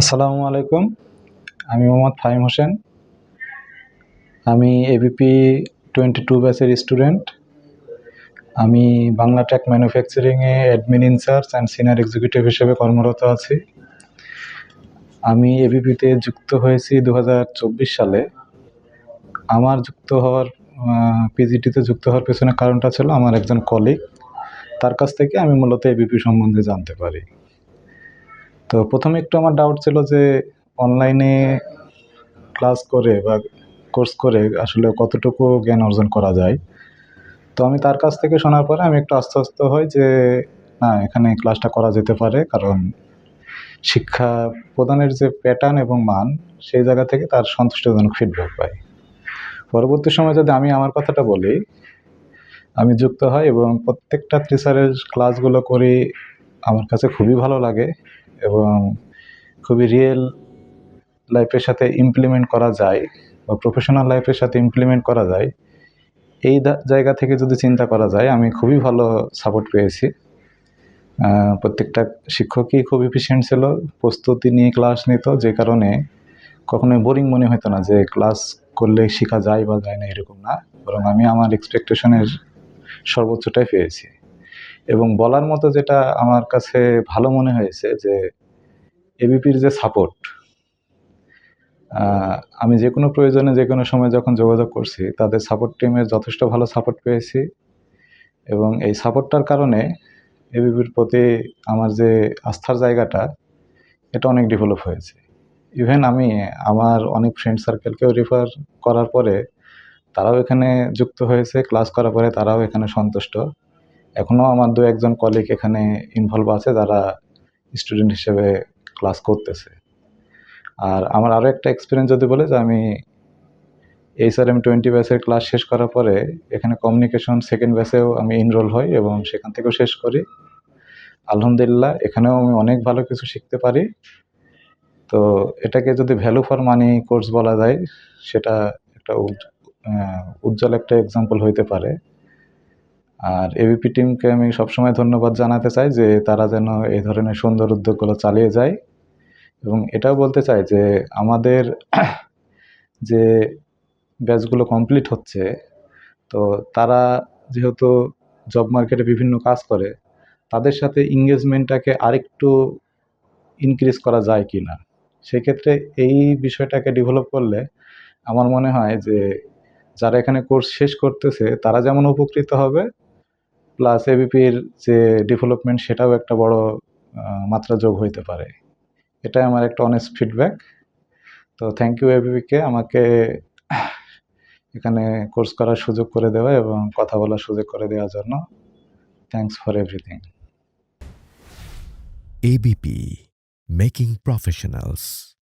আসসালামু আলাইকুম। আমি মোহাম্মদ ফাহিম হোসেন। আমি এবিপি টোয়েন্টি টু ব্যাচের স্টুডেন্ট আমি Bangla tech ম্যানুফ্যাকচারিংয়ে admin in-charge and senior executive হিসেবে কর্মরত আছি। আমি এবিপিতে যুক্ত হয়েছি দু হাজার চব্বিশ সালে। আমার যুক্ত হওয়ার পিজিটিতে যুক্ত হওয়ার পেছনে কারণটা ছিল আমার একজন কলিগ তার কাছ থেকে আমি মূলত এবিপি সম্বন্ধে জানতে পারি। তো প্রথমে একটু আমার ডাউট ছিল যে অনলাইনে ক্লাস করে বা কোর্স করে আসলে কতটুকু জ্ঞান অর্জন করা যায়। তো আমি তার কাছ থেকে শোনার পরে আমি একটু আশ্বস্ত হই যে, না, এখানে ক্লাসটা করা যেতে পারে কারণ শিক্ষা প্রদানের যে প্যাটার্ন এবং মান, সেই জায়গা থেকে তার সন্তুষ্টজনক ফিডব্যাক পাই। পরবর্তী সময় যদি আমি আমার কথাটা বলি, আমি যুক্ত হই এবং প্রত্যেকটা টিচারের ক্লাসগুলো করি, আমার কাছে খুবই ভালো লাগে। এবং খুবই রিয়েল লাইফের সাথে ইমপ্লিমেন্ট করা যায় বা প্রফেশনাল লাইফের সাথে ইমপ্লিমেন্ট করা যায়, এই জায়গা থেকে যদি চিন্তা করা যায়, আমি খুবই ভালো সাপোর্ট পেয়েছি। প্রত্যেকটা শিক্ষকই খুব এফিসিয়েন্ট ছিল, প্রস্তুতি নিয়ে ক্লাস নিত, যে কারণে কখনোই বোরিং মনে হতো না যে ক্লাস করলে শেখা যায় বা যায় না এরকম না। বরং আমি আমার এক্সপেকটেশনের সর্বোচ্চটাই পেয়েছি। এবং বলার মতো যেটা আমার কাছে ভালো মনে হয়েছে যে এবিপির যে সাপোর্ট আমি যে কোনো প্রয়োজনে যে কোনো সময় যখন যোগাযোগ করছি, তাদের সাপোর্ট টিমের যথেষ্ট ভালো সাপোর্ট পেয়েছি এবং এই সাপোর্টটার কারণে এবিপির প্রতি আমার যে আস্থার জায়গাটা, এটা অনেক ডেভেলপ হয়েছে। ইভেন আমি আমার অনেক ফ্রেন্ড সার্কেলকেও রেফার করার পরে, তারাও এখানে যুক্ত হয়েছে ক্লাস করার পরে তারাও এখানে সন্তুষ্ট। এখনও আমার দু একজন কলিগ এখানে ইনভলভ আছে, যারা স্টুডেন্ট হিসেবে ক্লাস করতেছে। আর আমার আরও একটা এক্সপিরিয়েন্স যদি বলে যে আমি এইচ আর এম টোয়েন্টি ব্যাচের ক্লাস শেষ করার পরে এখানে কমিউনিকেশন সেকেন্ড ব্যাচেও আমি এনরোল হই এবং সেখান থেকেও শেষ করি। আলহামদুলিল্লাহ, এখানেও আমি অনেক ভালো কিছু শিখতে পারি। তো এটাকে যদি ভ্যালু ফর মানি কোর্স বলা যায়, সেটা একটা উজ্জ্বল একটা এক্সাম্পল হইতে পারে। আর এবিপি টিমকে আমি সবসময় ধন্যবাদ জানাতে চাই যে তারা যেন এই ধরনের সুন্দর উদ্যোগগুলো চালিয়ে যায়। এবং এটাও বলতে চাই যে আমাদের যে ব্যাচগুলো কমপ্লিট হচ্ছে, তো তারা যেহেতু জব মার্কেটে বিভিন্ন কাজ করে, তাদের সাথে এঙ্গেজমেন্টটাকে আরেকটু ইনক্রিজ করা যায় কি না সেক্ষেত্রে এই বিষয়টাকে ডেভেলপ করলে আমার মনে হয় যে যারা এখানে কোর্স শেষ করতেছে, তারা যেমন উপকৃত হবে প্লাস এবিপির যে ডেভেলপমেন্ট সেটাও একটা বড় মাত্রা যোগ হইতে পারে। এটাই আমার একটা অনেস্ট ফিডব্যাক তো থ্যাংক ইউ এবিপিকে আমাকে এখানে কোর্স করার সুযোগ করে দেওয়া এবং কথা বলার সুযোগ করে দেওয়ার জন্য। Thanks for everything ABP making Professionals